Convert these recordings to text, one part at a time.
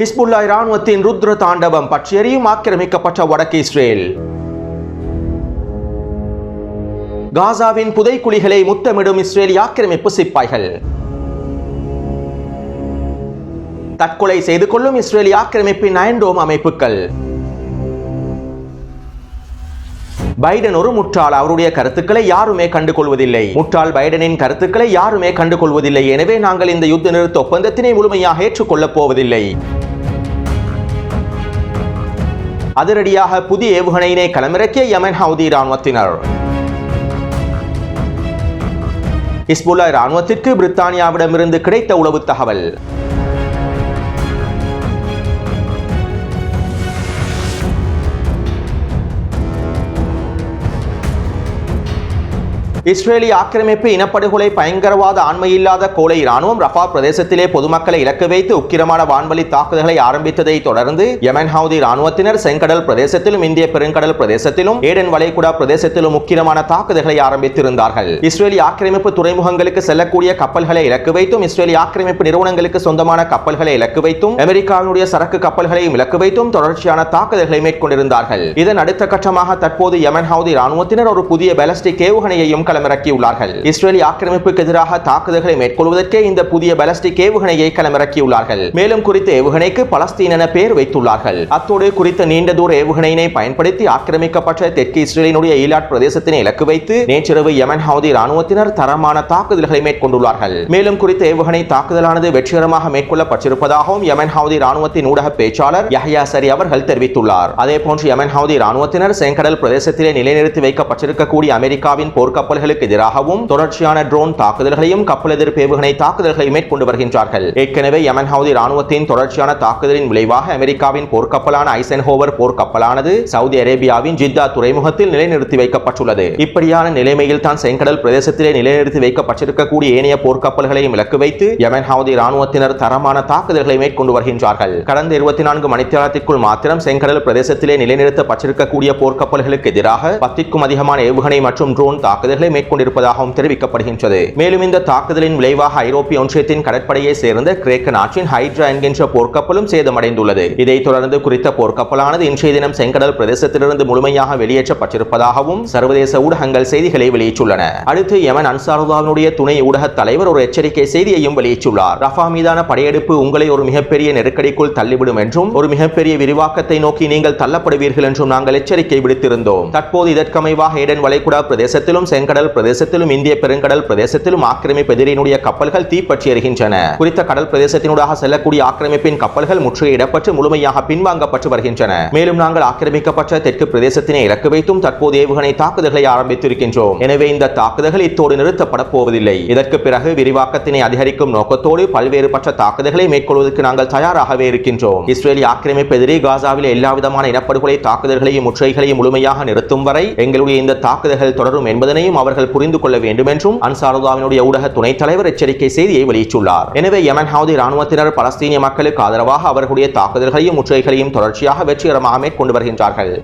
Hezbollah இராணுவத்தின் ருத்ர தாண்டவம் பற்றியறியும் ஆக்கிரமிக்கப்பட்ட வடக்கு இஸ்ரேல். காசாவின் புதைக்குழிகளை முத்தமிடும் இஸ்ரேலி ஆக்கிரமிப்பு சிப்பாய்கள். தற்கொலை செய்து கொள்ளும் இஸ்ரேலி ஆக்கிரமிப்பின் அயன்டோம் அமைப்புகள் பைடன் ஒரு முட்டாள் அவருடைய கருத்துக்களை யாருமே கண்டுகொள்வதில்லை. முட்டாள் பைடனின் கருத்துக்களை யாருமே கண்டுகொள்வதில்லை. எனவே நாங்கள் இந்த யுத்த நிறுத்த ஒப்பந்தத்தினை முழுமையாக ஏற்றுக்கொள்ளப் போவதில்லை. அதிரடியாக புதிய ஏவுகணையினை களமிறக்கிய யமன் ஹவுதி இராணுவத்தினர். இஸ்புல்லா இராணுவத்திற்கு பிரித்தானியாவிடமிருந்து கிடைத்த உளவு தகவல். இஸ்ரேலி ஆக்கிரமிப்பு இனப்படுகொலை பயங்கரவாத ஆண்மையில்லாத கோலை இராணுவம் ரஃபா பிரதேசத்திலே பொதுமக்களை இலக்கு வைத்து உக்கிரமான வான்வழி தாக்குதல்களை ஆரம்பித்ததை தொடர்ந்து யமன் ஹவுதி இராணுவத்தினர் செங்கடல் பிரதேசத்திலும் இந்திய பெருங்கடல் பிரதேசத்திலும் ஏடன் வளைகுடா பிரதேசத்திலும் உக்கிரமான தாக்குதல்களை ஆரம்பித்திருந்தார்கள். இஸ்ரேலி ஆக்கிரமிப்பு துறைமுகங்களுக்கு செல்லக்கூடிய கப்பல்களை இலக்கு வைத்தும் இஸ்ரேலி ஆக்கிரமிப்பு நிறுவனங்களுக்கு சொந்தமான கப்பல்களை இலக்கு வைத்தும் அமெரிக்காவினுடைய சரக்கு கப்பல்களையும் இலக்கு வைத்தும் தொடர்ச்சியான தாக்குதல்களை மேற்கொண்டிருந்தார்கள். இதன் அடுத்த கட்டமாக தற்போது யமன் ஹவுதி இராணுவத்தினர் ஒரு புதிய பெலஸ்டிக் ஏவுகணையையும் களமிறக்கியுள்ளார்கள். இஸ்ரேலி ஆக்கிரமிப்புக்கு எதிராக தாக்குதல்களை மேற்கொள்வதற்கே இந்த புதிய பலஸ்டிக் ஏவுகணையை களமிறக்கியுள்ளார்கள். மேலும் குறித்த ஏவுகணைக்கு பலஸ்தீன் என பெயர் வைத்துள்ளார்கள். அத்தோடு குறித்த நீண்ட தூர ஏவுகணையினை பயன்படுத்தி ஆக்கிரமிக்கப்பட்ட தெற்கு இஸ்ரேலினுடைய ஈலாட் பிரதேசத்தினை இலக்கு வைத்து நேற்றிரவு யமன் ஹவுதி ராணுவத்தினர் தரமான தாக்குதல்களை மேற்கொண்டுள்ளார்கள். மேலும் குறித்த ஏவுகணை தாக்குதலானது வெற்றிகரமாக மேற்கொள்ளப்பட்டிருப்பதாகவும் யமன் ஹவுதி ராணுவத்தின் ஊடக பேச்சாளர் யஹ்யா சரி அவர்கள் தெரிவித்துள்ளார். அதே போன்று யமன் ஹவுதி ராணுவத்தினர் செங்கடல் பிரதேசத்திலே நிலைநிறுத்தி வைக்கப்பட்டிருக்கக்கூடிய அமெரிக்காவின் போர்க்கப்பல்களுக்கு எதிராகவும் தொடர்ச்சியான ட்ரோன் தாக்குதல்களையும் கப்பல் எதிர்ப்பு ஏவுகணை தாக்குதல்களை மேற்கொண்டு வருகின்றார்கள். ஏற்கனவே யமன் ஹவுதி ராணுவத்தின் தொடர்ச்சியான தாக்குதலின் விளைவாக அமெரிக்காவின் போர்க்கப்பலான ஐசன்ஹோவர் போர்க்கப்பலானது சவுதி அரேபியாவின் ஜித்தா துறைமுகத்தில் நிலைநிறுத்தி வைக்கப்பட்டுள்ளது. இப்படியான நிலைமையில் தான் செங்கடல் பிரதேசத்திலே நிலைநிறுத்தி வைக்கப்பட்டிருக்கக்கூடிய ஏனைய போர்க்கப்பல்களையும் இலக்கு வைத்து யமன் ஹவுதி ராணுவத்தினர் தரமான தாக்குதல்களை மேற்கொண்டு வருகின்றார்கள். கடந்த இருபத்தி நான்கு மணித்தியாலத்திற்குள் மாத்திரம் செங்கடல் பிரதேசத்திலே நிலைநிறுத்தப்பட்டிருக்கக்கூடிய போர்க்கப்பல்களுக்கு எதிராக பத்திற்கும் அதிகமான ஏவுகணை மற்றும் ட்ரோன் தாக்குதல்களை மேற்கொண்டிருப்பதாகவும் தெரிவிக்கப்படுகின்றது. மேலும் இந்த தாக்குதலின் விளைவாக ஐரோப்பிய ஒன்றியத்தின் கடற்படையை சேர்ந்த கிரேக்க நாட்டின் ஹைட்ரா என்கின்ற போர்க்கப்பலும் சேதமடைந்துள்ளது. இதைத் தொடர்ந்து குறித்த போர்க்கப்பலானது இன்றைய தினம் செங்கடல் பிரதேசத்திலிருந்து முழுமையாக வெளியேற்றப்பட்டிருப்பதாகவும் சர்வதேச ஊடகங்கள் செய்திகளை வெளியிட்டுள்ளன. அடுத்து யமன் அன்சாருல்லாவினுடைய துணை ஊடக தலைவர் ஒரு எச்சரிக்கை செய்தியையும் வெளியிட்டுள்ளார். ரஃபா மீதான படையெடுப்பு உங்களை ஒரு மிகப்பெரிய நெருக்கடிக்குள் தள்ளிவிடும் என்றும் ஒரு மிகப்பெரிய விரிவாக்கத்தை நோக்கி நீங்கள் தள்ளப்படுவீர்கள் என்றும் நாங்கள் எச்சரிக்கை விடுத்திருந்தோம். தற்போது இதற்கமைவாக ஏடன் வளைகுடா பிரதேசத்திலும் செங்கடல் பிரதேசத்திலும் இந்திய பெருங்கடல் பிரதேசத்திலும் ஆக்கிரமிப்பு எதிரினுடைய கப்பல்கள் தீப்பற்றி எறிகின்றன குறித்த கடல் பிரதேசத்தினூடாக செல்லக்கூடிய ஆக்கிரமிப்பின் கப்பல்கள் முற்றுகையிடப்பட்டு முழுமையாக பின்வாங்கப்பட்டு வருகின்றன. மேலும் நாங்கள் ஆக்கிரமிக்கப்பட்ட தெற்கு பிரதேசத்தினை இலக்கு வைத்தும் தற்போது ஏவுகணை தாக்குதல்களை ஆரம்பித்திருக்கின்றோம். எனவே இந்த தாக்குதல்கள் இத்தோடு நிறுத்தப்பட போவதில்லை. இதற்கு பிறகு விரிவாக்கத்தினை அதிகரிக்கும் நோக்கத்தோடு பல்வேறுபட்ட தாக்குதல்களை மேற்கொள்வதற்கு நாங்கள் தயாராகவே இருக்கின்றோம். இஸ்ரேலி ஆக்கிரமிப்பு எதிரே காசாவில் எல்லா விதமான இனப்படுகொலை தாக்குதல்களையும் முற்றுகைகளையும் முழுமையாக நிறுத்தும் வரை எங்களுடைய இந்த தாக்குதல்கள் தொடரும் என்பதனையும் அவர் அவர்கள் புரிந்து கொள்ள வேண்டும் என்றும் அன்சாருல்லாவினுடைய ஊடக துணைத் தலைவர் எச்சரிக்கை செய்தியை வெளியிட்டுள்ளார். எனவே யமன் ஹவுதி ராணுவத்தினர் பலஸ்தீனிய மக்களுக்கு ஆதரவாக அவர்களுடைய தாக்குதல்களையும் முற்றுகைகளையும் தொடர்ச்சியாக வெற்றிகரமாக மேற்கொண்டு வருகின்றார்கள்.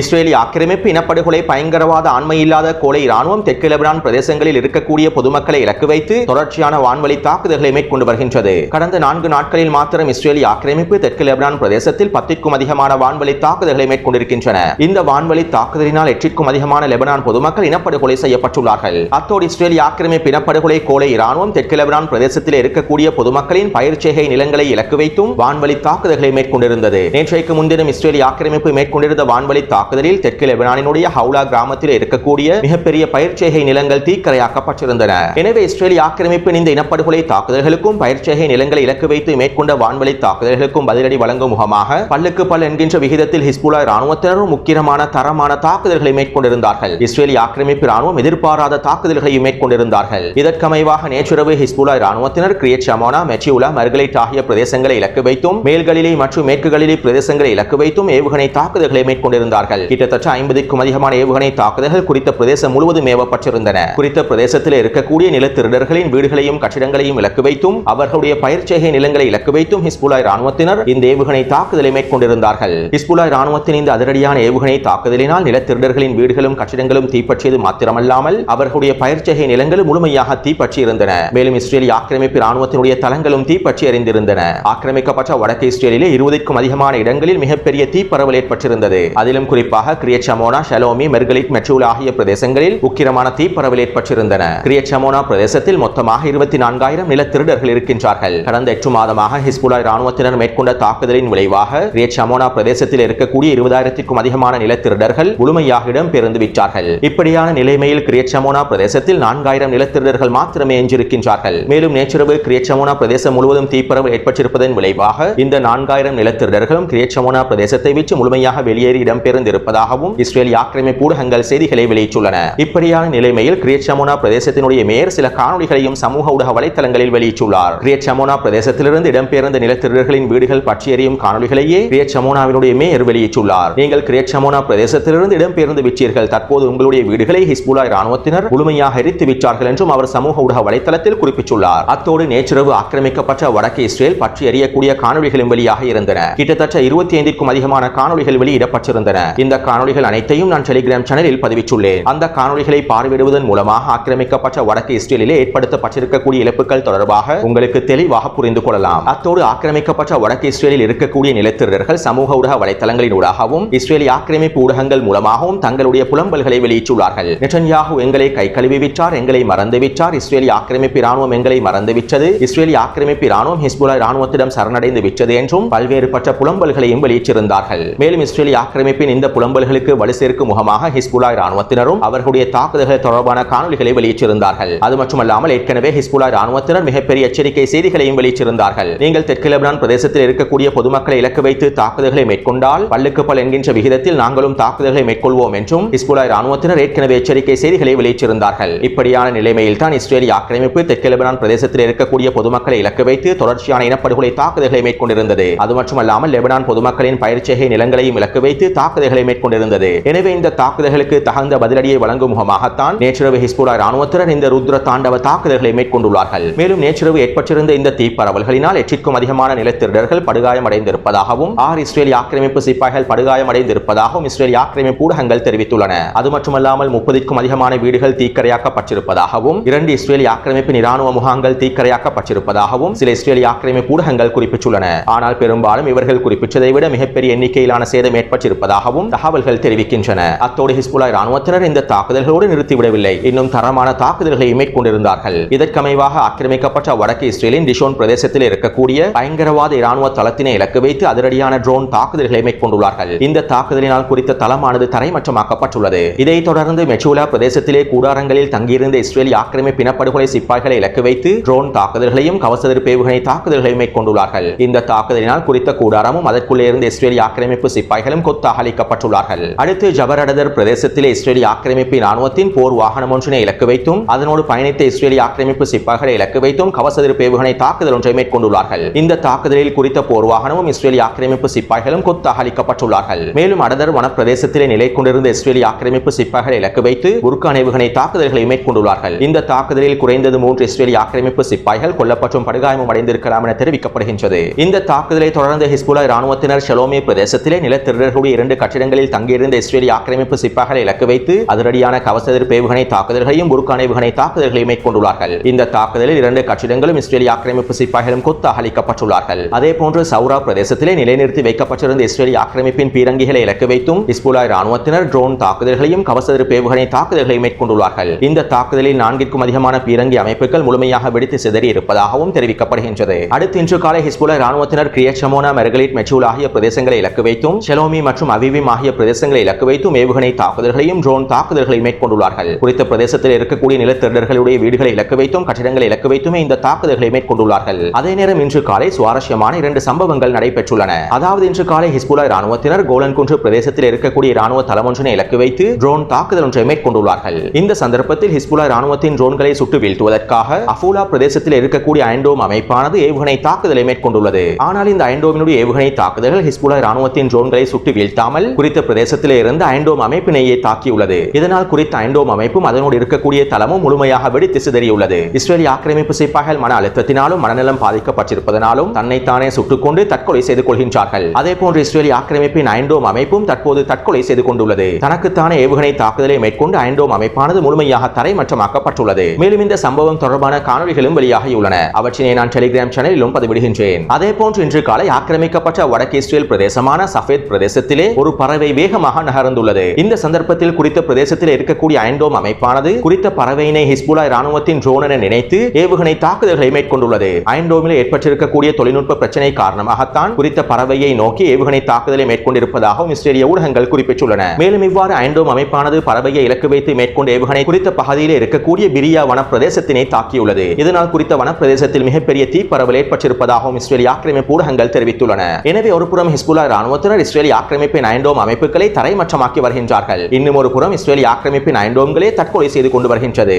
இஸ்ரேலி ஆக்கிரமிப்பு இனப்படுகொலை பயங்கரவாத ஆண்மையில்லாத கோலை இராணுவம் தெற்கு லெபனான் பிரதேசங்களில் இருக்கக்கூடிய பொதுமக்களை இலக்கு வைத்து தொடர்ச்சியான வான்வழி தாக்குதல்களை மேற்கொண்டு வருகின்றது. கடந்த நான்கு நாட்களில் மாத்திரம் இஸ்ரேலி ஆக்கிரமிப்பு தெற்கு லெபனான் பிரதேசத்தில் பத்திற்கும் அதிகமான வான்வழி தாக்குதல்களை மேற்கொண்டிருக்கின்றன. இந்த வான்வழி தாக்குதலினால் எட்டிற்கும் அதிகமான லெபனான் பொதுமக்கள் இனப்படுகொலை செய்யப்பட்டுள்ளார்கள். அத்தோடு இஸ்ரேலி ஆக்கிரமிப்பு இனப்படுகொலை கோலை இராணுவம் தெற்கு லெபனான் பிரதேசத்தில் இருக்கக்கூடிய பொதுமக்களின் பயிர்ச்சேகை நிலங்களை இலக்கு வைத்தும் வான்வழி தாக்குதல்களை மேற்கொண்டிருந்தது. நேற்றைக்கு முன்தினம் இஸ்ரேலி ஆக்கிரமிப்பு மேற்கொண்டிருந்த வான்வழி தாக்குதலில் தெற்கு லெபனானினுடைய ஹவுலா கிராமத்தில் இருக்கக்கூடிய மிகப்பெரிய பயிர்ச்சேகை நிலங்கள் தீக்கரையாக்கப்பட்டிருந்தன. எனவே இஸ்ரேலி ஆக்கிரமிப்பின் இந்த இனப்படுகொலை தாக்குதல்களுக்கும் பயிர்ச்சேகை நிலங்களை இலக்கு வைத்து மேற்கொண்ட வான்வழி தாக்குதல்களுக்கும் பதிலடி வழங்கும் முகமாக பல்லுக்கு பல் என்கின்ற விகிதத்தில் ஹிஸ்புலா ராணுவத்தினரும் முக்கியமான தரமான தாக்குதல்களை மேற்கொண்டிருந்தார்கள். இஸ்ரேலி ஆக்கிரமிப்பு ராணுவம் எதிர்பாராத தாக்குதல்களையும் மேற்கொண்டிருந்தார்கள். இதற்கமைவாக நேற்றிரவு ஹிஸ்புலா ராணுவத்தினர் கிரியேட் ஷமோனா மெச்சியுலா மர்கலைட் ஆகிய பிரதேசங்களை இலக்கு வைத்தும் மேல்களிலே மற்றும் மேற்குகளிலே பிரதேசங்களை இலக்கு வைத்தும் ஏவுகணை தாக்குதல்களை மேற்கொண்டிருந்தார்கள். கொண்டிருந்தார்கள் கிட்டத்தட்ட ஐம்பதுக்கும் அதிகமான ஏவுகணை தாக்குதல்கள் குறித்த பிரதேசம் முழுவதும் ஏவப்பட்டிருந்தன குறித்த பிரதேசத்தில் இருக்கக்கூடிய நிலத்திருடர்களின் வீடுகளையும் கட்டிடங்களையும் இலக்கு வைத்தும் அவர்களுடைய பயிற்சிகை நிலங்களை இலக்கு வைத்தும் ஹிஸ்புல்லாய் ராணுவத்தினர் இந்த ஏவுகணை தாக்குதலை மேற்கொண்டிருந்தார்கள். ஹிஸ்புல்லாய் ராணுவத்தின் இந்த அதிரடியான ஏவுகணை தாக்குதலினால் நிலத்திருடர்களின் வீடுகளும் கட்டிடங்களும் தீப்பற்றியது மாத்திரமல்லாமல் அவர்களுடைய பயிற்சிகை நிலங்களும் முழுமையாக தீப்பற்றி இருந்தன மேலும் இஸ்ரேலிய ஆக்கிரமிப்பு ராணுவத்தினுடைய தளங்களும் தீப்பற்றி அறிந்திருந்தன ஆக்கிரமிக்கப்பட்ட வடக்கு இஸ்ரேலிலே இருபதுக்கும் அதிகமான இடங்களில் மிகப்பெரிய தீப்பரவல் ஏற்பட்டிருந்தது. அதிலும் குறிப்பாக குறிப்பாக கிரியச்சமோனா ஷலோமி மெர்கலிட் மெட்ரூல் ஆகிய பிரதேசங்களில் உக்கிரமான தீப்பரவல் ஏற்பட்டிருந்தன. கிரியச்சமோனா பிரதேசத்தில் மொத்தமாக இருபத்தி நான்காயிரம் நில திருடர்கள் இருக்கின்றார்கள். கடந்த எட்டு மாதமாக ஹிஸ்புலா இராணுவத்தினர் மேற்கொண்ட தாக்குதலின் விளைவாக கிரியச்சமோனா பிரதேசத்தில் இருக்கக்கூடிய இருபதாயிரத்திற்கும் அதிகமான நில திருடர்கள் முழுமையாக இடம்பெயர்ந்து விட்டார்கள். இப்படியான நிலைமையில் கிரியச்சமோனா பிரதேசத்தில் நான்காயிரம் நில திருடர்கள் மாத்திரமே எஞ்சிருக்கின்றார்கள். மேலும் நேற்றிரவு கிரியச்சமோனா பிரதேசம் முழுவதும் தீப்பரவல் ஏற்பட்டிருப்பதன் விளைவாக இந்த நான்காயிரம் நில திருடர்களும் கிரியச்சமோனா பிரதேசத்தை விட்டு முழுமையாக வெளியேறி இடம்பெயர்ந்து இடம்பெயர்ந்திருப்பதாகவும் இஸ்ரேல் ஆக்கிரமிப்பு ஊடகங்கள் செய்திகளை வெளியிட்டுள்ளன. இப்படியான நிலைமையில் கிரியச்சமோனா பிரதேசத்தினுடைய மேயர் சில காணொளிகளையும் சமூக ஊடக வலைத்தளங்களில் வெளியிட்டுள்ளார். கிரியச்சமோனா பிரதேசத்திலிருந்து இடம்பெயர்ந்த நிலத்திருடர்களின் வீடுகள் பற்றியறியும் காணொலிகளையே கிரியச்சமோனாவினுடைய மேயர் வெளியிட்டுள்ளார். நீங்கள் கிரியச்சமோனா பிரதேசத்திலிருந்து இடம்பெயர்ந்து விட்டீர்கள். தற்போது உங்களுடைய வீடுகளை ஹிஸ்புலா ராணுவத்தினர் முழுமையாக எரித்து விட்டார்கள் என்றும் அவர் சமூக ஊடக வலைத்தளத்தில் குறிப்பிட்டுள்ளார். அத்தோடு நேற்றிரவு ஆக்கிரமிக்கப்பட்ட வடக்கு இஸ்ரேல் பற்றி அறியக்கூடிய காணொளிகளும் வெளியாக இருந்தன. கிட்டத்தட்ட இருபத்தி ஐந்திற்கும் அதிகமான காணொளிகள் வெளியிடப்பட்டிருந்தன. இந்த காணொளிகள் அனைத்தையும் நான் டெலிகிராம் சேனலில் பதிவிட்டுள்ளேன். அந்த காணொளிகளை பார்வையிடுவதன் மூலமாக ஆக்கிரமிக்கப்பட்ட வடக்கு இஸ்ரேலிலே ஏற்படுத்தப்பட்டிருக்கக்கூடிய இழப்புகள் தொடர்பாக உங்களுக்கு தெளிவாக புரிந்து கொள்ளலாம். அத்தோடு ஆக்கிரமிக்கப்பட்ட வடக்கு இஸ்ரேலில் இருக்கக்கூடிய நிலத்திரர்கள் சமூக ஊடக வலைத்தளங்களின் ஊடாகவும் இஸ்ரேலி ஆக்கிரமிப்பு ஊடகங்கள் மூலமாகவும் தங்களுடைய புலம்பல்களை வெளியிட்டுள்ளார்கள். நெட்டன்யாகு எங்களை கை கழுவி விட்டார் எங்களை மறந்து விட்டார். இஸ்ரேலி ஆக்கிரமிப்பு ராணுவம் எங்களை மறந்து விட்டது. இஸ்ரேலி ஆக்கிரமிப்பு ராணுவம் ஹிஸ்புல்லா ராணுவத்திடம் சரணடைந்து விட்டது என்றும் பல்வேறுபட்ட புலம்பல்களையும் வெளியிட்டிருந்தார்கள். மேலும் இஸ்ரேலி ஆக்கிரமிப்பின் இந்த புலம்பல்களுக்கு வலு சேர்க்கும் முகமாக ஹிஸ்புல்லா ராணுவத்தினரும் அவர்களுடைய தாக்குதல்கள் தொடர்பான காணொலிகளை வெளியிட்டிருந்தார்கள். அது மட்டுமல்லாமல் ஏற்கனவே ஹிஸ்புல்லா ராணுவத்தினர் மிகப்பெரிய எச்சரிக்கை செய்திகளையும் வெளியிட்டிருந்தார்கள். நீங்கள் தெற்கு லெபனான் பிரதேசத்தில் இருக்கக்கூடிய பொதுமக்களை இலக்கு வைத்து தாக்குதல்களை மேற்கொண்டால் பல்லுக்கு பல் என்கின்ற விகிதத்தில் நாங்களும் தாக்குதல்களை மேற்கொள்வோம் என்றும் ஹிஸ்புல்லா ராணுவத்தினர் ஏற்கனவே எச்சரிக்கை செய்திகளை வெளியிட்டிருந்தார்கள். இப்படியான நிலைமையில் தான் இஸ்ரேலிய ஆக்கிரமிப்பு தெற்கு லெபனான் பிரதேசத்தில் இருக்கக்கூடிய பொதுமக்களை இலக்கு வைத்து தொடர்ச்சியான இனப்படுகொலை தாக்குதல்களை மேற்கொண்டிருந்தது. அது மட்டுமல்லாமல் லெபனான் பொதுமக்களின் பயிற்சிகை நிலங்களையும் இலக்கு வைத்து தாக்குதல்கள் மேற்கொண்டிருந்தது. எனவே இந்த தாக்குதல்களுக்கு தகுந்த பதிலடியை வழங்கும் முகமாகத்தான் நேற்றிரவு ஹிஸ்புல்லா ராணுவத்தினர் இந்த ருத்ர தாண்டவ தாக்குதல்களை மேற்கொண்டுள்ளார்கள். மேலும் நேற்றிரவு ஏற்பட்டிருந்த இந்த தீப்பரவல்களினால் எச்சிற்கும் அதிகமான நிலத்திருடர்கள் படுகாயமடைந்திருப்பதாகவும் ஆறு இஸ்ரேலிய ஆக்கிரமிப்பு சிப்பாய்கள் படுகாயமடைந்திருப்பதாகவும் இஸ்ரேலிய ஆக்கிரமிப்பு ஊடகங்கள் தெரிவித்துள்ளன. அது மட்டுமல்லாமல் முப்பதுக்கும் அதிகமான வீடுகள் தீக்கரையாக்கப்பட்டிருப்பதாகவும் இரண்டு இஸ்ரேலிய ஆக்கிரமிப்பு இராணுவ முகாம்கள் தீக்கரையாக்கப்பட்டிருப்பதாகவும் சில இஸ்ரேலிய ஆக்கிரமிப்பு ஊடகங்கள் குறிப்பிட்டுள்ளன. ஆனால் பெரும்பாலும் இவர்கள் குறிப்பிட்டதை விட மிகப்பெரிய எண்ணிக்கையிலான சேதம் ஏற்பட்டிருப்பதாகவும் தகவல்கள் தெரிவிக்கின்றன. அத்தோடு ஹிஸ்புல்லா ராணுவத்தினர் இந்த தாக்குதல்களோடு நிறுத்திவிடவில்லை. இன்னும் தரமான தாக்குதல்களை மேற்கொண்டிருந்தார்கள். இதற்கமைவாக ஆக்கிரமிக்கப்பட்ட வடக்கு இஸ்ரேலின் டிஷோன் பிரதேசத்தில் இருக்கக்கூடிய பயங்கரவாத இராணுவ தளத்தினை இலக்கு வைத்து அதிரடியான ட்ரோன் தாக்குதல்களை மேற்கொண்டுள்ளார்கள். இந்த தாக்குதலினால் குறித்த தளமானது தரைமட்டமாக்கப்பட்டுள்ளது. இதைத் தொடர்ந்து மெச்சூலா பிரதேசத்திலே கூடாரங்களில் தங்கியிருந்த இஸ்ரேலிய ஆக்கிரமிப்பு இனப்படுகொலை சிப்பாய்களை இலக்கு வைத்து ட்ரோன் தாக்குதல்களையும் கவசதிர் பேவுகணை தாக்குதல்களையும் மேற்கொண்டுள்ளார்கள். இந்த தாக்குதலினால் குறித்த கூடாரமும் அதற்குள்ளே இருந்த இஸ்ரேலிய ஆக்கிரமிப்பு சிப்பாய்களும் கொத்தாக கொல்லப்பட்டுள்ளார்கள் அடுத்து ஜபரடதர் பிரதேசத்திலே இஸ்ரேலிய ஆக்கிரமிப்பு ராணுவத்தின் போர் வாகனம் ஒன்றினை இலக்கு வைத்தும் அதனோடு பயணித்த இஸ்ரேலிய ஆக்கிரமிப்பு சிப்பாய்களை இலக்கு வைத்தும் கவசதிருப்பு ஏவுகணை தாக்குதல் ஒன்றை மேற்கொண்டுள்ளார்கள். இந்த தாக்குதலில் குறித்த போர் வாகனமும் இஸ்ரேலிய ஆக்கிரமிப்பு சிப்பாய்களும் கொத்தாக அளிக்கப்பட்டுள்ளார்கள். மேலும் அடதர் வனப்பிரதேசத்திலே நிலை கொண்டிருந்த இஸ்ரேலிய ஆக்கிரமிப்பு சிப்பாய்களை இலக்கு வைத்து குர்கான் ஏவுகணை தாக்குதல்களை மேற்கொண்டுள்ளார்கள். இந்த தாக்குதலில் குறைந்தது மூன்று இஸ்ரேலிய ஆக்கிரமிப்பு சிப்பாய்கள் கொல்லப்பட்டும் படுகாயமும் அடைந்திருக்கலாம் என தெரிவிக்கப்படுகின்றது. இந்த தாக்குதலை தொடர்ந்து ஹிஸ்புல்லா ராணுவத்தினர் ஷெலோமி பிரதேசத்திலே நிலத்திரர்களுடைய இரண்டு இடங்களில் தங்கியிருந்த இஸ்ரேலிய ஆக்கிரமிப்பு சிப்பாக்களை இலக்கு வைத்து அதிரடியான கவச எதிர்ப்பு ஏவுகணை தாக்குதல்களையும் புர்கான் ஏவுகணை தாக்குதல்களையும் மேற்கொண்டுள்ளார்கள். இந்த தாக்குதலில் இரண்டு கட்டிடங்களும் இஸ்ரேலிய ஆக்கிரமிப்பு சிப்பாய்களும் கொத்தாக அளிக்கப்பட்டுள்ளார்கள் அதே போன்று சௌரா பிரதேசத்திலே நிலைநிறுத்தி வைக்கப்பட்டிருந்த இஸ்ரேலிய ஆக்கிரமிப்பின் பீரங்கிகளை இலக்கு வைத்தும் ஹிஸ்புல்லா ராணுவத்தினர் ட்ரோன் தாக்குதல்களையும் கவச எதிர்ப்பு தாக்குதல்களையும் மேற்கொண்டுள்ளார்கள். இந்த தாக்குதலில் நான்கிற்கும் அதிகமான பீரங்கி அமைப்புகள் முழுமையாக வெடித்து சிதறி இருப்பதாகவும் தெரிவிக்கப்படுகின்றது. அடுத்து இன்று காலை ஹிஸ்புல்லா ராணுவத்தினர் கிரியச்சமோனா மெர்கலிட் மெச்சூல் ஆகிய பிரதேசங்களை இலக்கு வைத்தும் செலோமி மற்றும் அவிவி ஆகிய பிரதேசங்களை இலக்கு வைத்தும் ஏவுகணை தாக்குதல்களையும் ட்ரோன் தாக்குதல்களை மேற்கொண்டுள்ளார்கள். குறித்த பிரதேசத்தில் இருக்கக்கூடிய நிலத்திரர்களுடைய வீடுகளை இலக்கு வைத்தும் கட்டிடங்களை இலக்கு வைத்துமே இந்த தாக்குதல்களை மேற்கொண்டுள்ளார்கள். அதே நேரம் இன்று காலை சுவாரஸ்யமான இரண்டு சம்பவங்கள் நடைபெற்றுள்ளன. அதாவது இன்று காலை ஹிஸ்புல்லா ராணுவத்தினர் கோலன் குன்று பிரதேசத்தில் இருக்கக்கூடிய ராணுவ தளம் ஒன்றினை இலக்கு வைத்து ட்ரோன் தாக்குதல் ஒன்றை மேற்கொண்டுள்ளார்கள். இந்த சந்தர்ப்பத்தில் ஹிஸ்புல்லா ராணுவத்தின் ட்ரோன்களை சுட்டு வீழ்த்துவதற்காக அஃபூலா பிரதேசத்தில் இருக்கக்கூடிய அயன்டோம் அமைப்பானது ஏவுகணை தாக்குதலை மேற்கொண்டுள்ளது. ஆனால் இந்த அயன்டோமினுடைய ஏவுகணை தாக்குதல்கள் ஹிஸ்புல்லா ராணுவத்தின் ட்ரோன்களை சுட்டு வீழ்த்தாமல் குறித்த பிரதேசத்திலே இருந்து ஐண்டோம் அமைப்பினையே தாக்கியுள்ளது. இதனால் குறித்த ஐண்டோம் அமைப்பும் அதனோடு இருக்கக்கூடிய தளமும் முழுமையாக வெடித்து சிதறியுள்ளது. இஸ்ரேலிய ஆக்கிரமிப்பு சிப்பாய்கள் மன அழுத்தத்தினாலும் மனநலம் பாதிக்கப்பட்டிருப்பதனாலும் தன்னைத்தானே சுட்டுக்கொண்டு தற்கொலை செய்து கொள்கின்றார்கள். அதே போன்று இஸ்ரேலிய ஆக்கிரமிப்பின் ஐண்டோம் அமைப்பும் தற்போது தற்கொலை செய்து கொண்டுள்ளது. தனக்குத்தானே ஏவுகணை தாக்குதலை மேற்கொண்டு ஐண்டோம் அமைப்பானது முழுமையாக தரைமற்றமாக்கப்பட்டுள்ளது. மேலும் இந்த சம்பவம் தொடர்பான காணொலிகளும் வெளியாகியுள்ளன. அவற்றினை நான் டெலிகிராம் சேனலிலும் பதிவிடுகின்றேன். அதே போன்று இன்று காலை ஆக்கிரமிக்கப்பட்ட வடக்கு இஸ்ரேல் பிரதேசமான சஃபேத் பிரதேசத்திலே ஒரு பறவை வேகமாக நகர்ந்துள்ளது. இந்த சந்தர்ப்பத்தில் குறித்த பிரதேசத்தில் இருக்கக்கூடிய ஐண்டோம் அமைப்பானது குறித்த பறவையினை ஹிஸ்புலா இராணுவத்தின் ட்ரோன் என நினைத்து ஏவுகணை தாக்குதல்களை மேற்கொண்டுள்ளது. ஐண்டோமில் ஏற்பட்டிருக்கக்கூடிய தொழில்நுட்ப பிரச்சனை காரணமாகத்தான் குறித்த பறவையை நோக்கி ஏவுகணை தாக்குதலை மேற்கொண்டிருப்பதாகவும் இஸ்ரேலிய ஊடகங்கள் குறிப்பிட்டுள்ளன. மேலும் இவ்வாறு ஐண்டோம் அமைப்பானது பறவையை இலக்கு வைத்து மேற்கொண்ட ஏவுகணை குறித்த பகுதியில் இருக்கக்கூடிய பிரியா வனப்பிரதேசத்தினை தாக்கியுள்ளது. இதனால் குறித்த வனப்பிரதேசத்தில் மிகப்பெரிய தீப்பரவல் ஏற்பட்டிருப்பதாகவும் இஸ்ரேலிய ஆக்கிரமிப்பு ஊடகங்கள் தெரிவித்துள்ளன. எனவே ஒருபுறம் ஹிஸ்புல்லா ராணுவத்தினர் இஸ்ரேலிய ஆக்கிரமிப்பின் ஐண்டோம் அமைப்புகளை தரைமட்டமாக்கி வருகின்றார்கள். இன்னும் ஒரு புறம் இஸ்ரேலிய ஆக்கிரமிப்பின் ஐண்டோம்களே தற்கொலை செய்து கொண்டு வருகின்றது.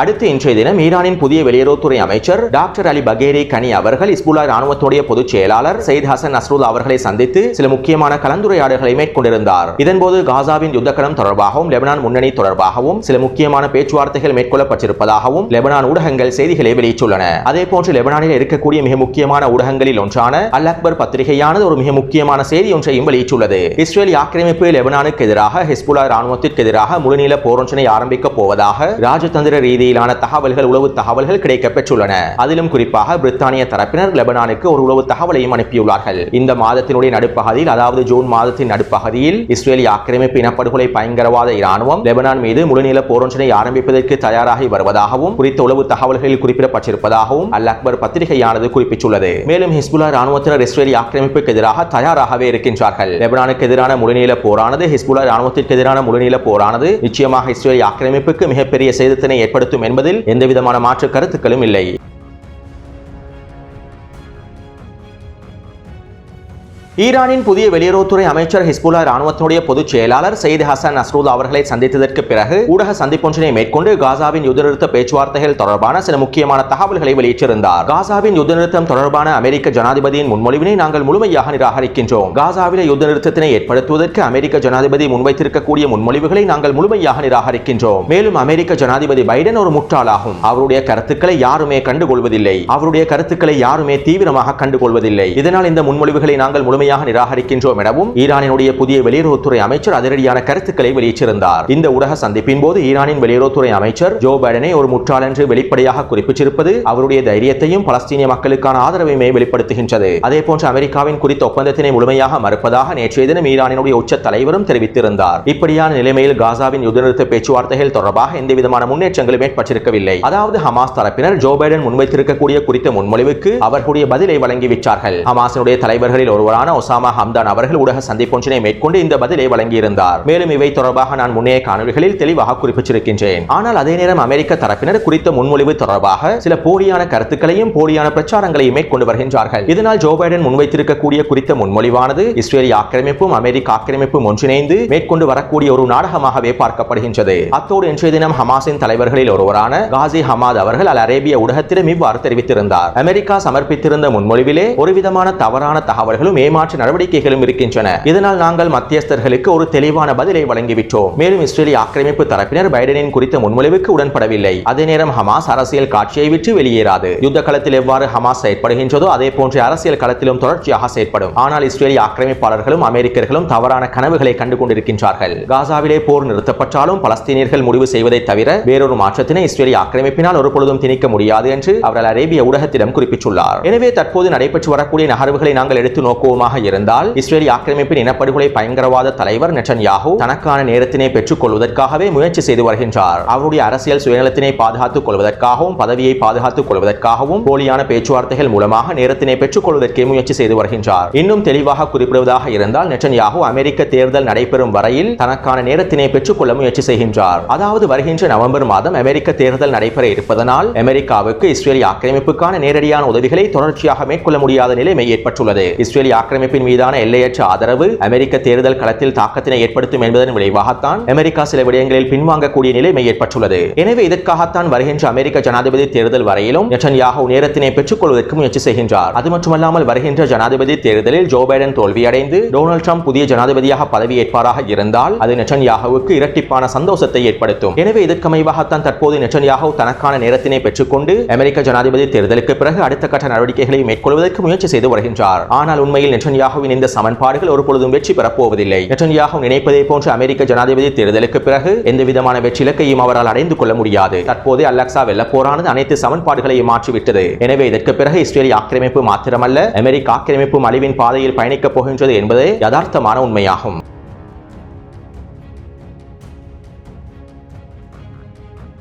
அடுத்து இன்றைய தினம் ஈரானின் புதிய வெளியுறவுத்துறை அமைச்சர் டாக்டர் அலி பகேரி கனி அவர்கள் இஸ்புல்லா ராணுவத்துடைய பொதுச் செயலாளர் சயித் ஹசன் நஸ்ருல் அவர்களை சந்தித்து சில முக்கியமான கலந்துரையாடல்களை மேற்கொண்டிருந்தார். இதன்போது காசாவின் யுத்தக்கலம் தொடர்பாகவும் லெபனான் முன்னணி தொடர்பாகவும் சில முக்கியமான பேச்சுவார்த்தைகள் மேற்கொள்ளப்பட்டிருப்பதாகவும் லெபனான் ஊடகங்கள் செய்திகளை வெளியிட்டுள்ளன. அதே போன்று லெபனானில் இருக்கக்கூடிய மிக முக்கியமான ஊடகங்களில் ஒன்றான அல் அக்பர் பத்திரிகையானது ஒரு மிக முக்கியமான செய்தி ஒன்றையும் வெளியிட்டுள்ளது. இஸ்ரேல் ஆக்கிரமிப்பு லெபனானுக்கு எதிராக ஹிஸ்புல்லா ராணுவத்திற்கு எதிராக முழுநீள போரொன்றினை ஆரம்பிக்க போவதாக ராஜதந்திர ரீதியில் அடிப்படையிலான தகவல்கள் உளவு தகவல்கள் கிடைக்கப்பெற்றுள்ளன அதிலும் குறிப்பாக பிரித்தானிய தரப்பினர் லெபனானுக்கு ஒரு உளவு தகவலையும் அனுப்பியுள்ளார்கள். இந்த மாதத்தினுடைய நடுப்பகுதியில் அதாவது ஜூன் மாதத்தின் நடுப்பகுதியில் இஸ்ரேலிய ஆக்கிரமிப்பு இனப்படுகொலை பயங்கரவாத இராணுவம் லெபனான் மீது முழுநீள போரொன்றினை ஆரம்பிப்பதற்கு தயாராகி வருவதாகவும் குறித்த உளவு தகவல்களில் குறிப்பிடப்பட்டிருப்பதாகவும் அல் அக்பர் பத்திரிகையானது குறிப்பிட்டுள்ளது. மேலும் ஹிஸ்புல்லா ராணுவத்தினர் இஸ்ரேலிய ஆக்கிரமிப்புக்கு எதிராக தயாராகவே இருக்கின்றார்கள். லெபனானுக்கு எதிரான முழுநீள போரானது ஹிஸ்புல்லா ராணுவத்திற்கு எதிரான முழுநீள போரானது நிச்சயமாக இஸ்ரேலிய ஆக்கிரமிப்புக்கு மிகப்பெரிய சேதத்தினை ஏற்படுத்தும் என்பதில் எந்தவிதமான மாற்று கருத்துக்களும் இல்லை. ஈரானின் புதிய வெளியுறவுத்துறை அமைச்சர் ஹிஸ்புல்லா ராணுவத்தினுடைய பொதுச் செயலாளர் சயித் ஹசன் அஸ்ரூல் அவர்களை சந்தித்ததற்கு பிறகு ஊடக சந்திப்பொன்றினை மேற்கொண்டு காசாவின் யுத்தநிறுத்த பேச்சுவார்த்தைகள் தொடர்பான சில முக்கியமான தகவல்களை வெளியிட்டிருந்தார். காசாவின் யுத்தநிறுத்தம் தொடர்பான அமெரிக்க ஜனாதிபதியின் முன்மொழிவினை நாங்கள் முழுமையாக நிராகரிக்கின்றோம். காசாவில யுத்த நிறுத்தத்தினை ஏற்படுத்துவதற்கு அமெரிக்க ஜனாதிபதி முன்வைத்திருக்கக்கூடிய முன்மொழிவுகளை நாங்கள் முழுமையாக நிராகரிக்கின்றோம். மேலும் அமெரிக்க ஜனாதிபதி பைடன் ஒரு முட்டாளாகும் அவருடைய கருத்துக்களை யாருமே கண்டுகொள்வதில்லை. அவருடைய கருத்துக்களை யாருமே தீவிரமாக கண்டுகொள்வதில்லை. இதனால் இந்த முன்மொழிவுகளை நாங்கள் முழுமையாக முழுமையாக நிராகரிக்கின்றோம் எனவும் ஈரானினுடைய புதிய வெளியுறவுத்துறை அமைச்சர் அதிரடியான கருத்துக்களை வெளியிட்டிருந்தார். இந்த ஊடக சந்திப்பின் போது ஈரானின் வெளியுறவுத்துறை அமைச்சர் ஜோ பைடனை ஒரு முற்றால் என்று வெளிப்படையாக குறிப்பிட்டிருப்பது அவருடைய தைரியத்தையும் பலஸ்தீனிய மக்களுக்கான ஆதரவையுமே வெளிப்படுத்துகின்றது. அதே போன்று அமெரிக்காவின் குறித்த ஒப்பந்தத்தினை முழுமையாக மறுப்பதாக நேற்றைய தினம் ஈரானினுடைய உச்ச தலைவரும் தெரிவித்திருந்தார். இப்படியான நிலைமையில் காசாவின் யுத்தநிறுத்த பேச்சுவார்த்தைகள் தொடர்பாக எந்தவிதமான முன்னேற்றங்களும் ஏற்பட்டிருக்கவில்லை. அதாவது ஹமாஸ் தரப்பினர் ஜோ பைடன் முன்வைத்திருக்கக்கூடிய குறித்த முன்மொழிவுக்கு அவர்களுடைய பதிலை வழங்கிவிட்டார்கள். ஹமாஸினுடைய தலைவர்களில் ஒருவரான ஒசாமா ஹம்தான் அவர்கள் ஊடக சந்திப்பொன்றினை மேற்கொண்டு இந்த பதிலை வழங்கியிருந்தார். மேலும் இவை தொடர்பாக நான் முன்னைய காணொலிகளில் தெளிவாக குறிப்பிட்டிருக்கின்றேன். ஆனால் அதே நேரம் அமெரிக்க தரப்பினர் குறித்த முன்மொழிவு தொடர்பாக சில போலியான கருத்துக்களையும் போலியான பிரச்சாரங்களையும் மேற்கொண்டு வருகின்றார்கள். இதனால் ஜோ பைடன் முன்வைத்திருக்கக்கூடிய குறித்த முன்மொழிவானது இஸ்ரேலிய ஆக்கிரமிப்பும் அமெரிக்க ஆக்கிரமிப்பும் ஒன்றிணைந்து மேற்கொண்டு வரக்கூடிய ஒரு நாடகமாகவே பார்க்கப்படுகின்றது. அத்தோடு இன்றைய தினம் ஹமாஸின் தலைவர்களில் ஒருவரான காசி ஹமாத் அவர்கள் அல் அரேபிய ஊடகத்திடம் இவ்வாறு தெரிவித்திருந்தார். அமெரிக்கா சமர்ப்பித்திருந்த முன்மொழிவிலே ஒருவிதமான தவறான தகவல்களும் ஏமாற்ற மாற்று நடவடிக்கைகளும் இருக்கின்றன. இதனால் நாங்கள் மத்தியஸ்தர்களுக்கு ஒரு தெளிவான பதிலை வழங்கிவிட்டோம். மேலும் இஸ்ரேலிய ஆக்கிரமிப்பு தரப்பினர் பைடனின் குறித்த முன்மொழிவுக்கு உடன்படவில்லை. அதே நேரம் ஹமாஸ் அரசியல் காட்சியை விட்டு வெளியேறாது. யுத்த களத்தில் எவ்வாறு ஹமாஸ் செயற்படுகின்றதோ அதே போன்று அரசியல் களத்திலும் தொடர்ச்சியாக செயற்படும். ஆனால் இஸ்ரேலிய ஆக்கிரமிப்பாளர்களும் அமெரிக்கர்களும் தவறான கனவுகளை கண்டு கொண்டிருக்கின்றார்கள் காசாவிலே போர் நிறுத்தப்பட்டாலும் பலஸ்தீனியர்கள் முடிவு செய்வதை தவிர வேறொரு மாற்றத்தினை இஸ்ரேலிய ஆக்கிரமிப்பினால் ஒருபொழுதும் திணிக்க முடியாது என்று அவர்கள் அரேபிய ஊடகத்திடம் குறிப்பிட்டுள்ளார். எனவே தற்போது நடைபெற்று வரக்கூடிய நகர்வுகளை நாங்கள் எடுத்து நோக்குவோமா நோக்குவோமாக இருந்தால் இஸ்ரேலி ஆக்கிரமிப்பின் இனப்படுகொலை பயங்கரவாத தலைவர் நெட்டன்யாஹூ தனக்கான நேரத்தினை பெற்றுக் கொள்வதற்காகவே முயற்சி செய்து வருகின்றார். அவருடைய அரசியல் சுயநலத்தினை பாதுகாத்துக் கொள்வதற்காகவும் பதவியை பாதுகாத்துக் கொள்வதற்காகவும் போலியான பேச்சுவார்த்தைகள் மூலமாக நேரத்தினை பெற்றுக் கொள்வதற்கே முயற்சி செய்து வருகின்றார். இன்னும் தெளிவாக குறிப்பிடுவதாக இருந்தால் நெட்டன்யாஹூ அமெரிக்க தேர்தல் நடைபெறும் வரையில் தனக்கான நேரத்தினை பெற்றுக் கொள்ள முயற்சி செய்கின்றார். அதாவது வருகின்ற நவம்பர் மாதம் அமெரிக்க தேர்தல் நடைபெற இருப்பதனால் அமெரிக்காவுக்கு இஸ்ரேலிய ஆக்கிரமிப்புக்கான நேரடியான உதவிகளை தொடர்ச்சியாக மேற்கொள்ள முடியாத நிலைமை ஏற்பட்டுள்ளது. இஸ்ரேலிய ஆக்கிரமி ஆக்கிரமிப்பின் மீதான எல்லையற்ற ஆதரவு அமெரிக்க தேர்தல் களத்தில் தாக்கத்தினை ஏற்படுத்தும் என்பதன் விளைவாகத்தான் அமெரிக்கா சில விடயங்களில் பின்வாங்கக்கூடிய நிலைமை ஏற்பட்டுள்ளது. எனவே இதற்காகத்தான் வருகின்ற அமெரிக்க ஜனாதிபதி தேர்தல் வரையிலும் நெட்டன்யாகு நேரத்தினை பெற்றுக் கொள்வதற்கு முயற்சி செய்கின்றார். அது மட்டுமல்லாமல் வருகின்ற ஜனாதிபதி தேர்தலில் ஜோ பைடன் தோல்வியடைந்து டொனால்ட் ட்ரம்ப் புதிய ஜனாதிபதியாக பதவியேற்பாராக இருந்தால் அது நெட்டன்யாகுவுக்கு இரட்டிப்பான சந்தோஷத்தை ஏற்படுத்தும். எனவே இதற்கமைவாகத்தான் தற்போது நெட்டன்யாகு தனக்கான நேரத்தினை பெற்றுக்கொண்டு அமெரிக்க ஜனாதிபதி தேர்தலுக்கு பிறகு அடுத்த கட்ட நடவடிக்கைகளை மேற்கொள்வதற்கு முயற்சி செய்து வருகின்றார். ஆனால் உண்மையில் நெட்டன்யாகுவின் இந்த சமன்பாடுகள் ஒருபொழுதும் வெற்றி பெறப்போவதில்லை நெட்டன்யாகு நினைப்பதை போன்ற அமெரிக்க ஜனாதிபதி தேர்தலுக்கு பிறகு எந்த விதமான வெற்றி இலக்கையும் அவரால் அடைந்து கொள்ள முடியாது. தற்போது அலெக்சா வெல்ல போரானது அனைத்து சமன்பாடுகளையும் மாற்றிவிட்டது. எனவே இதற்கு பிறகு இஸ்ரேலி ஆக்கிரமிப்பு மாத்திரமல்ல அமெரிக்க ஆக்கிரமிப்பு அழிவின் பாதையில் பயணிக்கப் போகின்றது என்பது யதார்த்தமான உண்மையாகும்.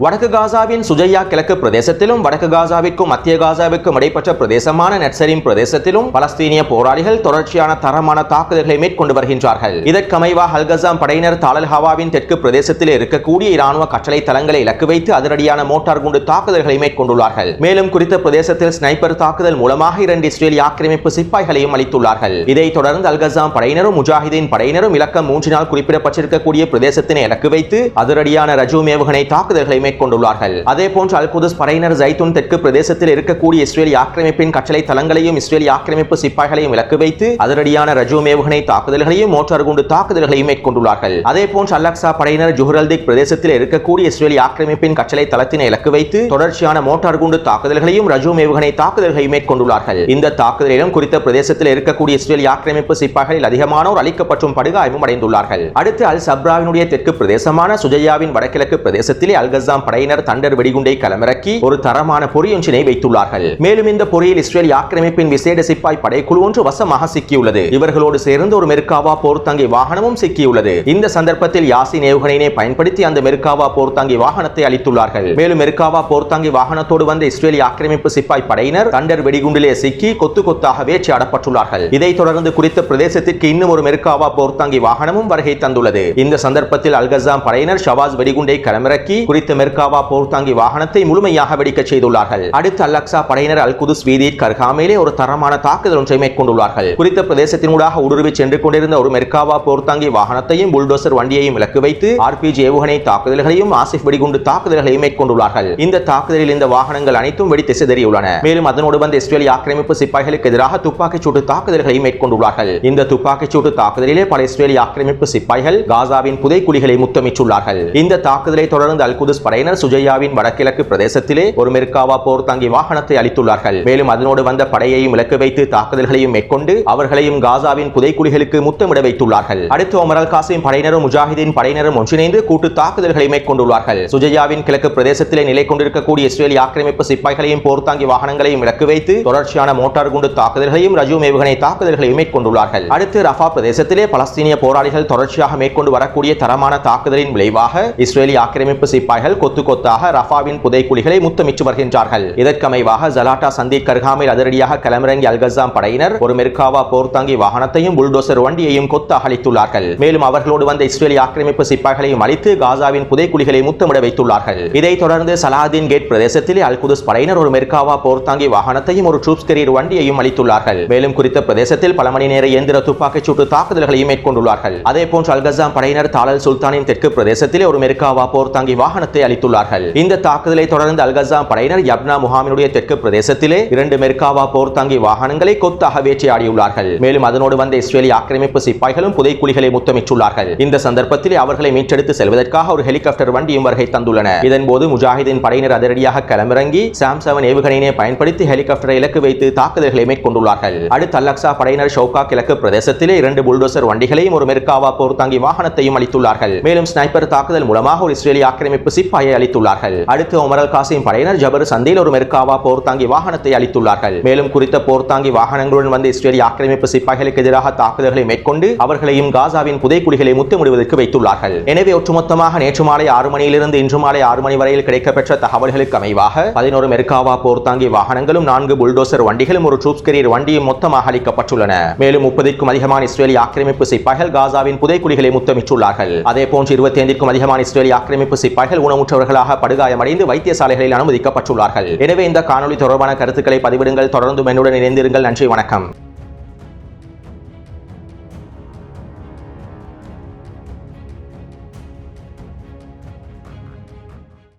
வடக்கு காசாவின் சுஜையா கிழக்கு பிரதேசத்திலும் வடக்கு காசாவிற்கும் மத்திய காசாவிற்கும் இடைப்பட்ட பிரதேசமான நெட்சரின் பிரதேசத்திலும் பலஸ்தீனிய போராளிகள் தொடர்ச்சியான தரமான தாக்குதல்களை மேற்கொண்டு வருகின்றார்கள். இதற்கமைவா ஹல்கசாம் படையினர் தாளல் ஹவாவின் தெற்கு பிரதேசத்தில் இருக்கக்கூடிய இராணுவ கட்டளை தளங்களை இலக்கு வைத்து அதிரடியான மோட்டார் குண்டு தாக்குதல்களை மேற்கொண்டுள்ளார்கள். மேலும் குறித்த பிரதேசத்தில் ஸ்னைப்பர் தாக்குதல் மூலமாக இரண்டு இஸ்ரேலிய ஆக்கிரமிப்பு சிப்பாய்களையும் அளித்துள்ளார்கள் இதைத் தொடர்ந்து அல்கசாம் படையினரும் முஜாஹிதீன் படையினரும் இலக்கம் மூன்றினால் குறிப்பிடப்பட்டிருக்கக்கூடிய பிரதேசத்தினை இலக்கு வைத்து அதிரடியான ரஜூம் ஏவுகணை தாக்குதல்களை மேற்கொண்டுள்ளார்கள். அதே போன்று அல் குதுஸ் படையினர் ஜைத்துன் தெற்கு பிரதேசத்தில் இருக்கக்கூடிய இஸ்ரேலிய ஆக்கிரமிப்பின் கட்டளை தளங்களையும் இஸ்ரேலிய ஆக்கிரமிப்பு சிப்பாய்களையும் இலக்கு வைத்து அதிரடியான ரஜூம் ஏவுகணை தாக்குதல்களையும் மோட்டார் குண்டு தாக்குதல்களையும் மேற்கொண்டுள்ளார்கள். அதே போன்று அலக்சா படையினர் ஜுஹரல்திக் பிரதேசத்தில் இருக்கக்கூடிய இஸ்ரேலிய ஆக்கிரமிப்பின் கட்டளை தளத்தினை இலக்கு வைத்து தொடர்ச்சியான மோட்டார் குண்டு தாக்குதல்களையும் ரஜூம் ஏவுகணை தாக்குதல்களையும் மேற்கொண்டுள்ளார்கள். இந்த தாக்குதலிலும் குறித்த பிரதேசத்தில் இருக்கக்கூடிய இஸ்ரேலிய ஆக்கிரமிப்பு சிப்பாய்களில் அதிகமானோர் அளிக்கப்பட்டும் படுகாயமும் அடைந்துள்ளார்கள். அடுத்து அல் சப்ராவினுடைய தெற்கு பிரதேசமான சுஜையாவின் வடகிழக்கு பிரதேசத்திலே அல்கசா கசாம் படையினர் தண்டர் வெடிகுண்டை களமிறக்கி ஒரு தரமான பொறியொன்றினை வைத்துள்ளார்கள். மேலும் இந்த பொறியில் இஸ்ரேல் ஆக்கிரமிப்பின் விசேட சிப்பாய் படைக்குழு ஒன்று வசமாக சிக்கியுள்ளது. இவர்களோடு சேர்ந்து ஒரு மெர்காவா போர்த்தங்கி வாகனமும் சிக்கியுள்ளது. இந்த சந்தர்ப்பத்தில் யாசின் ஏவுகணையினை பயன்படுத்தி அந்த மெர்காவா போர்த்தாங்கி வாகனத்தை அளித்துள்ளார்கள் மேலும் மெர்காவா போர்த்தாங்கி வாகனத்தோடு வந்த இஸ்ரேலிய ஆக்கிரமிப்பு சிப்பாய் படையினர் தண்டர் வெடிகுண்டிலே சிக்கி கொத்து கொத்தாக வேட்டையாடப்பட்டுள்ளார்கள் இதைத் தொடர்ந்து குறித்த பிரதேசத்திற்கு இன்னும் ஒரு மெர்காவா போர்த்தாங்கி வாகனமும் வருகை தந்துள்ளது. இந்த சந்தர்ப்பத்தில் அல்கசாம் படையினர் ஷவாஸ் வெடிகுண்டை களமிறக்கி குறித்த மெர்காவா போர்த்தாங்கி வாகனத்தை முழுமையாக வெடிக்கச் செய்துள்ளார்கள். அடுத்து அலக்சா படையினர் அல் குதுஸ் வீதியில் கர்காமேலே ஒரு தரமான தாக்குதல் ஒன்றை மேற்கொண்டுள்ளார்கள். குறித்த பிரதேசத்தினூடாக ஊடுருவி சென்று கொண்டிருந்த ஒரு மெர்காவா போர்த்தாங்கி வாகனத்தையும் புல்டோசர் வண்டியையும் இலக்கு வைத்து ஆர்பிஜி ஏவுகணை தாக்குதல்களையும் ஆசிப் வெடிகுண்டு தாக்குதல்களையும் மேற்கொண்டுள்ளார்கள். இந்த தாக்குதலில் இந்த வாகனங்கள் அனைத்தும் வெடித்து சிதறியுள்ளன. மேலும் அதனோடு வந்த இஸ்ரேல் ஆக்கிரமிப்பு சிப்பாய்களுக்கு எதிராக துப்பாக்கிச் சூட்டு தாக்குதல்களையும் மேற்கொண்டுள்ளார்கள். இந்த துப்பாக்கிச் சூட்டு தாக்குதலிலே பல இஸ்ரேலிய ஆக்கிரமிப்பு சிப்பாய்கள் காசாவின் புதைக்குழிகளை முத்தமிட்டுள்ளார்கள். இந்த தாக்குதலை தொடர்ந்து அல் குதுஸ் படையினர் சுஜயாவின் வடகிழக்கு பிரதேசத்திலே ஒரு மெர்காவா போர் போர்த்தாங்கி வாகனத்தை அளித்துள்ளார்கள். மேலும் அதனோடு வந்த படையையும் இலக்கு வைத்து தாக்குதல்களையும் மேற்கொண்டு அவர்களையும் காசாவின் புதைக்குழிகளுக்கு முத்தமிட வைத்துள்ளார்கள். அடுத்து ஒமரல் காசிம் படையினரும் முஜாஹிதீன் படையினரும் ஒன்றிணைந்து கூட்டு தாக்குதல்களை மேற்கொண்டுள்ளார்கள். சுஜயாவின் கிழக்கு பிரதேசத்திலே நிலை கொண்டிருக்கக்கூடிய இஸ்ரேல் ஆக்கிரமிப்பு சிப்பாய்களையும் போர் தாங்கி வாகனங்களையும் இலக்கு வைத்து தொடர்ச்சியான மோட்டார் குண்டு தாக்குதல்களையும் ரஜூ மேவுகணை தாக்குதல்களையும் மேற்கொண்டுள்ளார்கள். அடுத்து ரஃபா பிரதேசத்திலே பலஸ்தீனிய போராளிகள் தொடர்ச்சியாக மேற்கொண்டு வரக்கூடிய தரமான தாக்குதலின் விளைவாக இஸ்ரேலி ஆக்கிரமிப்பு சிப்பாய்கள் கொத்து கொத்தாக ரஃபாவின் புதைக்குழிகளை முத்தமிட்டு வருகின்றார்கள். இதற்கமைவாக ஜலாட்டா சந்தி கர்காமில் அதிரடியாக களமிறங்கி அல்கசாம் படையினர் ஒரு மெர்காவா போர்த்தாங்கி வாகனத்தையும் புல்டோசர் வண்டியையும் கொத்தாக அளித்துள்ளார்கள் மேலும் அவர்களோடு வந்த இஸ்ரேலிய ஆக்கிரமிப்பு சிப்பாய்களையும் அழித்து காசாவின் புதைக்குழிகளை முத்தமிட வைத்துள்ளார்கள். இதைத் தொடர்ந்து சலாதீன் கேட் பிரதேசத்திலே அல் குதுஸ் படையினர் ஒரு மெர்காவா போர்த்தாங்கி வாகனத்தையும் ஒரு ட்ரூப்ஸ் கெரியர் வண்டியையும் அளித்துள்ளார்கள் மேலும் குறித்த பிரதேசத்தில் பல மணி நேர இயந்திர துப்பாக்கிச் சூட்டு தாக்குதல்களையும் மேற்கொண்டுள்ளார்கள். அதே போன்று அல்கசாம் படையினர் தாளல் சுல்தானின் தெற்கு பிரதேசத்திலே ஒரு மெர்காவா போர்த்தாங்கி வாகனத்தை அளித்துள்ளார்கள். இந்த தாக்குதலை தொடர்ந்து அல்கசாம் படையினர் யப்னா முகாமினுடைய தெற்கு பிரதேசத்திலே இரண்டு மெர்காவா போர்த்தாங்கி வாகனங்களை கொத்தாக வேட்டையாடியுள்ளார்கள் மேலும் அதனோடு வந்த இஸ்ரேலிய ஆக்கிரமிப்பு சிப்பாய்களும் புதைக்குழிகளை முத்தமிட்டுள்ளார்கள். இந்த சந்தர்ப்பத்தில் அவர்களை மீட்டெடுத்து செல்வதற்காக ஒரு ஹெலிகாப்டர் வண்டியும் வருகை தந்துள்ளன. இதன்போது முஜாஹிதின் படையினர் அதிரடியாக களமிறங்கி சாம் செவன் ஏவுகணையினை பயன்படுத்தி ஹெலிகாப்டரை இலக்கு வைத்து தாக்குதல்களை மேற்கொண்டுள்ளார்கள். அடுத்து அலக்சா படையினர் ஷோகா கிழக்கு பிரதேசத்திலே இரண்டு புல்டோசர் வண்டிகளையும் ஒரு மெர்காவா போர் தாங்கி வாகனத்தையும் அளித்துள்ளார்கள். மேலும் ஸ்னைப்பர் தாக்குதல் மூலமாக ஒரு இஸ்ரேலிய ஆக்கிரமிப்பு சிப்பா அளித்துள்ளார்கள் அடுத்து ஒமரல் காசிம் படையினர் ஜபர் சந்தையில் ஒரு மெர்காவா போர்த்தாங்கி வாகனத்தை அளித்துள்ளார்கள் மேலும் குறித்த போர்த்தாங்கி வாகனங்களுடன் வந்த இஸ்ரேலிய ஆக்கிரமிப்பு சிப்பாய்களுக்கு எதிராக தாக்குதல்களை மேற்கொண்டு அவர்களையும் காசாவின் புதைக்குழிகளை முத்தமிடுவதற்கு வைத்துள்ளார்கள். எனவே ஒட்டுமொத்தமாக நேற்று மாலை ஆறு மணியிலிருந்து இன்று மாலை ஆறு மணி வரையில் கிடைக்கப்பெற்ற தகவல்களுக்கு அமைவாக பதினோரு மெர்காவா போர்த்தாங்கி வாகனங்களும் நான்கு புல்டோசர் வண்டிகளும் ஒரு ட்ரூப்ஸ் கெரியர் வண்டியும் மொத்தமாக அளிக்கப்பட்டுள்ளன மேலும் முப்பதுக்கும் அதிகமான இஸ்ரேலிய ஆக்கிரமிப்பு சிப்பாய்கள் காசாவின் புதைக்குழிகளை முத்தமிட்டுள்ளார்கள். அதே போன்று இருபத்தி ஐந்திற்கும் அதிகமான இஸ்ரேலிய ஆக்கிரமிப்பு சிப்பாய்கள் உணவு ஊனமுற்றவர்களாக படுகாயமடைந்து வைத்தியசாலைகளில் அனுமதிக்கப்பட்டுள்ளார்கள். எனவே இந்த காணொலி தொடர்பான கருத்துக்களை பதிவிடுங்கள். தொடர்ந்து என்னுடன் இணைந்திருங்கள். நன்றி வணக்கம்.